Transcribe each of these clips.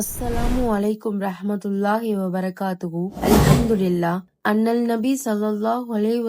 அஸ்ஸலாமு அலைக்கும் ரஹமத்துல்லாஹி வபரகாத்துஹு. அல்ஹம்துலில்லா அண்ணல் நபி சல்லாஹ் அலைஹி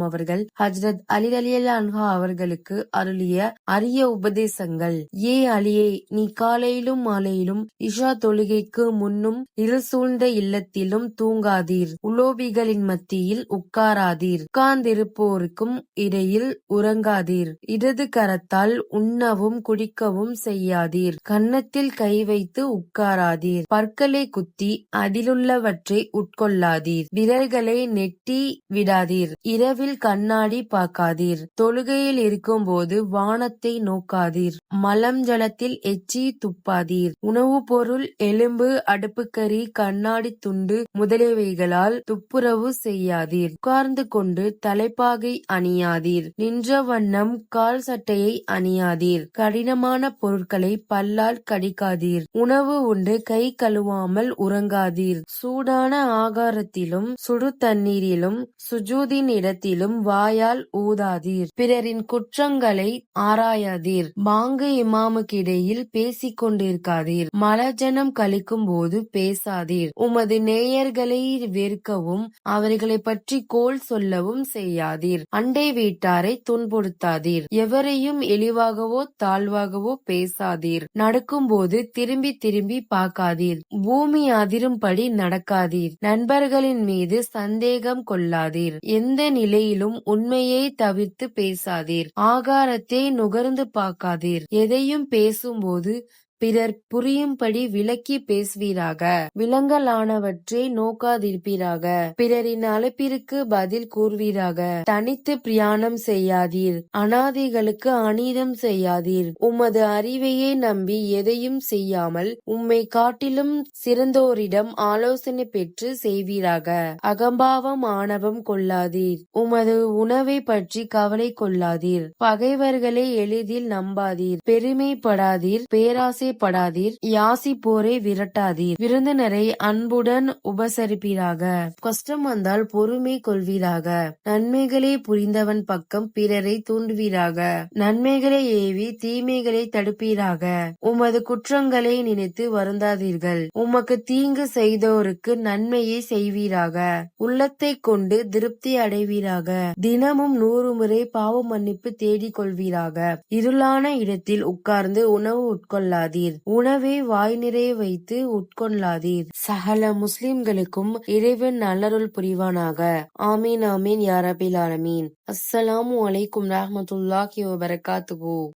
அவர்கள் ஹஜ்ரத் அலி ரலியல்லாஹு அன்ஹா அவர்களுக்கு அருளிய அரிய உபதேசங்கள். ஏ அலியே நீ காலையிலும் மாலையிலும் இஷா தொழுகைக்கு முன்னும் இரு சூழ்ந்த இல்லத்திலும் தூங்காதீர். உலோபிகளின் மத்தியில் உட்காராதீர். உட்கார்ந்திருப்போருக்கும் இடையில் உறங்காதீர். இடது கரத்தால் உண்ணவும் குடிக்கவும் செய்யாதீர். கன்னத்தில் கை வைத்து உட்காராதீர். பற்களை குத்தி அதிலுள்ளவற்றை உட்கொள்ளாதீர். விரல்களை நெட்டி விடாதீர். இரவில் கண்ணாடி பார்க்காதீர். தொழுகையில் இருக்கும்போது வானத்தை நோக்காதீர். மலம் ஜலத்தில் எச்சி துப்பாதீர். உணவுப் பொருள் எலும்பு அடுப்புக்கறி கண்ணாடி துண்டு முதலியவைகளால் துப்புரவு செய்யாதீர். உட்கார்ந்து கொண்டு தலைப்பாகை அணியாதீர். நின்ற வண்ணம் கால் சட்டையை அணியாதீர். கடினமான பொருட்களை பல்லால் கடிக்காதீர். உணவு உண்டு கை கழுவாமல் உறங்காதீர். சூடான ஆகாரத்திலும் சுடு தண்ணீரிலும் சுஜூதின் இடத்திலும் வாயால் ஊதாதீர். பிறரின் குற்றங்களை ஆராயாதீர். பாங்கு இமாமுக்கிடையில் பேசிக் கொண்டிருக்காதீர் மலஜனம் கழிக்கும் போது பேசாதீர். உமது நேயர்களை வெறுக்கவும் அவர்களை பற்றி கோல் சொல்லவும் செய்யாதீர். அண்டை வீட்டாரை துன்புறுத்தாதீர். எவரையும் இழிவாகவோ தாழ்வாகவோ பேசாதீர். நடக்கும்போது திரும்பி திரும்பி பார்க்காதீர். பூமி அதிரும்படி நடக்காதீர். நண்பர்களின் மீது சந்தேகம் கொள்ளாதீர். எந்த நிலையிலும் உண்மையை தவிர்த்து பேசாதீர். ஆகாரத்தை நுகர்ந்து பார்க்காதீர். எதையும் பேசும்போது பிறர் புரியும்படி விளக்கி பேசுவீராக. விலங்கலானவற்றை நோக்காதிருப்பீராக. பிறரின் அழைப்பிற்கு பதில் கூறுவீராக. தனித்து பிரயாணம் செய்யாதீர். அனாதைகளுக்கு அநீதம் செய்யாதீர். உமது அறிவையே நம்பி எதையும் செய்யாமல் உம்மை காட்டிலும் சிறந்தோரிடம் ஆலோசனை பெற்று செய்வீராக. அகம்பாவம் ஆணவம் கொள்ளாதீர். உமது உணவை பற்றி கவலை கொள்ளாதீர். பகைவர்களை எளிதில் நம்பாதீர். பெருமைப்படாதீர். பேராசை படாதீர் யாசிப்போரை விரட்டாதீர். விருந்தினரை அன்புடன் உபசரிப்பீராக. கஷ்டம் வந்தால் பொறுமை கொள்வீராக. நன்மைகளை புரிந்தவன் பக்கம் பிறரை தூண்டுவீராக. நன்மைகளை ஏவி தீமைகளை தடுப்பீராக. உமது குற்றங்களை நினைத்து வருந்தாதீர்கள். உமக்கு தீங்கு செய்தோருக்கு நன்மையை செய்வீராக. உள்ளத்தை கொண்டு திருப்தி அடைவீராக. தினமும் நூறு முறை பாவ மன்னிப்பு தேடிக் கொள்வீராக இருளான இடத்தில் உட்கார்ந்து உணவு உட்கொள்ளாதீர். உணவை வாய் நிறைய வைத்து உட்கொள்ளாதீர். சகல முஸ்லிம்களுக்கும் இறைவன் நல்லருள் புரிவானாக. ஆமீன் ஆமீன் யாரபில் ஆலமீன். அஸ்ஸலாமு அலைக்கும் ரஹமத்துல்லாஹி வபரகாத்துஹு.